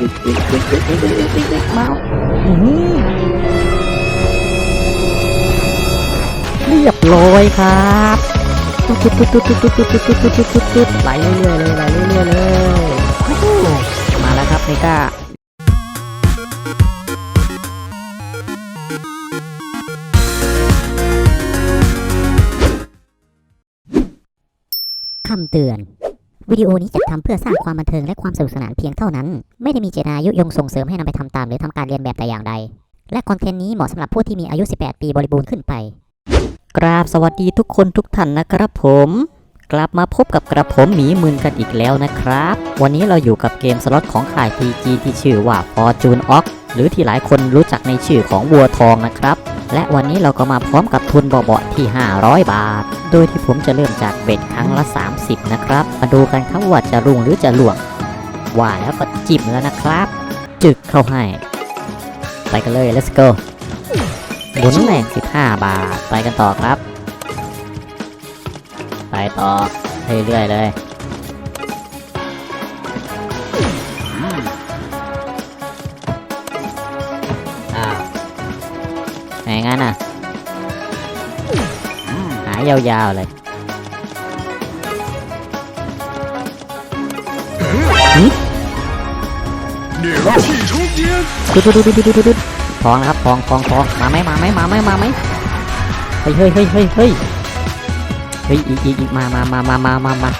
มาอื้อหือเรียบร้อยครับตุ๊ดตุ๊ดตุ๊ดตุ๊ดตุ๊ดตุ๊ดตุ๊ดตุ๊ดตุ๊ดตุ๊ดตุ๊ดไหลเรื่อยๆเลยไหลเรื่อยๆเลยมาแล้วครับเมกาคำเตือน วิดีโอนี้จัดทำเพื่อสร้างความบันเทิงและความสนุกสนานเพียงเท่านั้น ไม่ได้มีเจตนายุยงส่งเสริมให้นำไปทำตามหรือทำการเรียนแบบแต่อย่างใด และคอนเทนต์นี้เหมาะสำหรับผู้ที่มีอายุ 18 ปีบริบูรณ์ขึ้นไป กราบสวัสดีทุกคนทุกท่านนะครับผม กลับมาพบกับกระผมหมีมืนกันอีกแล้วนะครับ วันนี้เราอยู่กับเกมสล็อตของค่าย PG ที่ชื่อว่า Fortune Ox หรือที่หลายคนรู้จักในชื่อของวัวทองนะครับ และวันนี้เราก็มาพร้อมกับทุนเบาๆที่ 500 บาท โดยที่ผมจะเริ่มจากเบ็ดครั้งละ 30 นะครับ มาดูกันครับว่าจะรุ่งหรือจะหลวงว่าแล้วก็จิ้มแล้วนะครับ จึกเข้าให้ ไปกันเลย let's go หมุนแรง15 บาท ไปกันต่อครับ ไปต่อเรื่อยๆเลยอ้าไงงั้นอะายาวๆเลยดูดูดูดูดูดูดูพองนะครับพองพองพองมาไหมมาไหมมาไหมมาไหมเฮ้ยเฮ้ยเฮ้ยเฮ้ยเฮ้ยอีกอีกอีกมามามามามามามา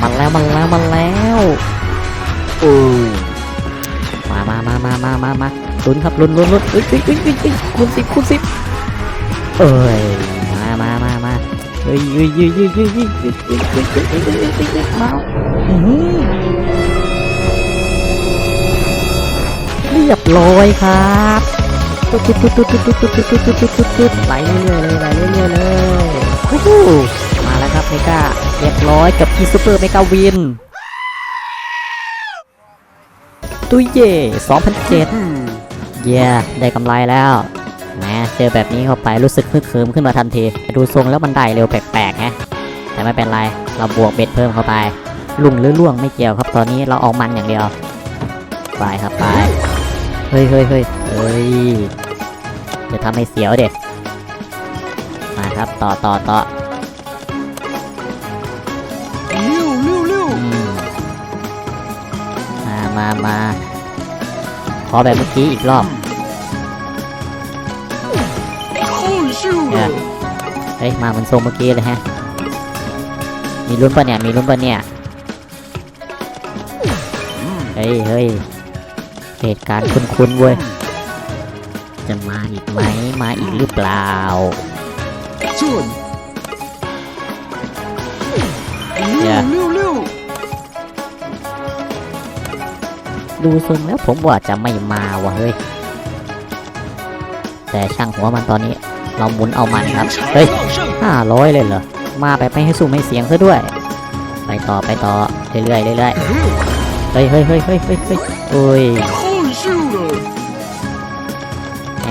มาแล้วมาแล้วมาแล้วโอ้มามามามามามามาลุ้นครับลุ้นลุ้นลุ้นอุ้ยอุ้ยอุ้ยอุ้ยคูณสิบคูณสิบเอ้ย เฮ้ยเฮ้ยเฮ้ยเฮ้ยเฮ้ยเฮ้ยเฮ้ยเฮ้ยเฮ้ยเฮ้ยเฮ้ยเฮ้ยเฮ้ยเฮ้ยมาอื้อหือเรียบร้อยครับตุ๊ดตุ๊ดตุ๊ดตุ๊ดตุ๊ดตุ๊ดตุ๊ดตุ๊ดตุ๊ดตุ๊ดตุ๊ดไหลเรื่อยๆเลยไหลเรื่อยๆเลยฮู้ฮู้มาแล้วครับเมกาเรียบร้อยกับที่ซูเปอร์เมกาวินตุ้ยเย่2007เย่ได้กำไรแล้ว นะเจอแบบนี้เข้าไปรู้สึกพึกเคิมขึ้นมาทันทีดูทรงแล้วมันได้เร็วแปลกๆฮะแต่ไม่เป็นไรเราบวกเบ็ดเพิ่มเข้าไปลุงหรือล่วงไม่เกี่ยวครับตอนนี้เราออกมันอย่างเดียวไปครับไปเฮ้ยเฮ้ยเฮ้ยเฮ้ยจะทำให้เสียวเด็ดมาครับต่อต่อต่อมามามาขอแบบเมื่อกี้อีกรอบ เฮ้ยมาเหมือนทรงเมื่อกี้เลยฮะ มีลุ้นปะเนี่ย มีลุ้นปะเนี่ย เฮ้ยเฮ้ยเหตุการณ์คุ้นๆเว้ย จะมาอีกไหม มาอีกหรือเปล่าเร็วเร็วดูทรงแล้วผมว่าจะไม่มาว่ะเฮ้ย แต่ช่างหัวมันตอนนี้ เราหมุนเอามันครับ เฮ้ยห้าร้อยเลยเหรอ มาแบบไม่ให้สู้ไม่เสียงซะด้วย ไปต่อไปต่อเรื่อยๆเรื่อยๆเฮ้ยเฮ้ยเฮ้ยเฮ้ยเฮ้ยเฮ้ยอ้ยแหม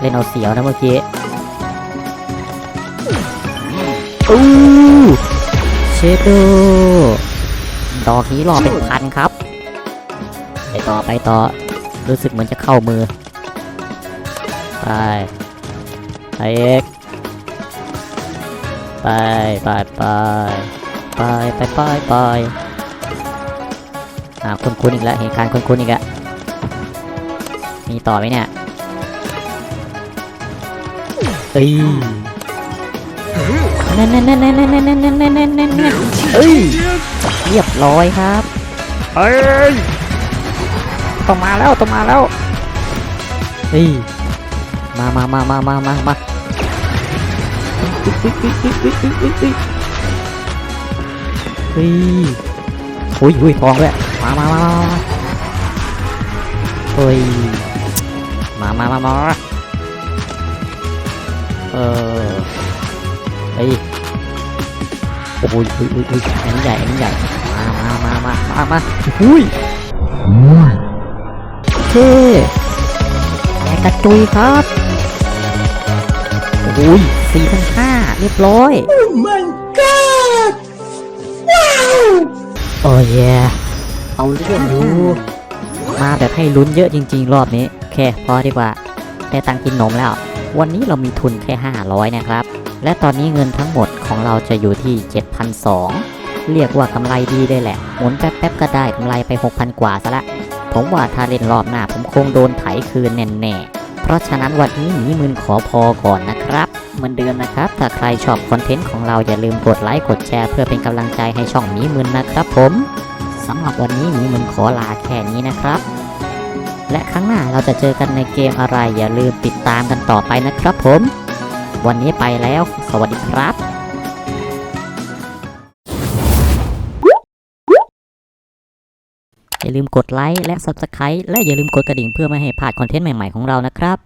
เล่นเอาเสียวนะเมื่อกี้อู้เชโดดอกนี้รอเป็นพันครับ ไปต่อไปต่อ รู้สึกเหมือนจะเข้ามือ ไป ไปเอกไปไปไปไปไปไปไปอ่าคุณคุณอีกแล้วเหตุการณ์คุณคุณอีกแล้วมีต่อไหมเนี่ยเอ้ยนั่นนั่นนั่นนั่นนั่นนั่นนั่นนั่นนั่นเอ้ยเรียบร้อยครับเฮ้ยต้องมาแล้วต้องมาแล้วเอ้ยมามามามามามามา เฮ้ยหุยหุยทองด้วยมามามามาเฮ้ยมามามามาเออเฮ้ยโอ้โอุ้ยอุ้ยอุ้ยอันนี้ใหญ่อันนี้ใหญ่มามามามามามาอุ้ยเท่แกกระจุยครับ อ้ยสี่พันห้าเรียบร้อย Oh my god，โอ้ยเอาเรื่องอยู่มาแบบให้ลุ้นเยอะจริง ๆ รอบนี้ โอเค พอดีกว่า ได้ตังค์กินนมแล้ว วันนี้เรามีทุนแค่ 500 นะครับ และตอนนี้เงินทั้งหมดของเราจะอยู่ที่ 7,200 เรียกว่ากำไรดีได้แหละ หมุนแป๊บๆก็ได้กำไรไป 6,000 กว่าซะละ ผมว่าถ้าเล่นรอบหน้าผมคงโดนไถคืนแน่ๆเพ ราะฉะนั้นวันนี้หมีมืนขอพอก่อนนะครับ เหมือนเดิมนะครับ ถ้าใครชอบคอนเทนต์ของเราอย่าลืมกดไลค์กดแชร์เพื่อเป็นกำลังใจให้ช่องหมีมืนนะครับผมสำหรับวันนี้หมีมืนขอลาแค่นี้นะครับ และครั้งหน้าเราจะเจอกันในเกมอะไรอย่าลืมติดตามกันต่อไปนะครับผม วันนี้ไปแล้ว สวัสดีครับ อย่าลืมกดไลค์และ Subscribe และอย่าลืมกดกระดิ่งเพื่อไม่ให้พลาดคอนเทนต์ใหม่ๆของเรานะครับ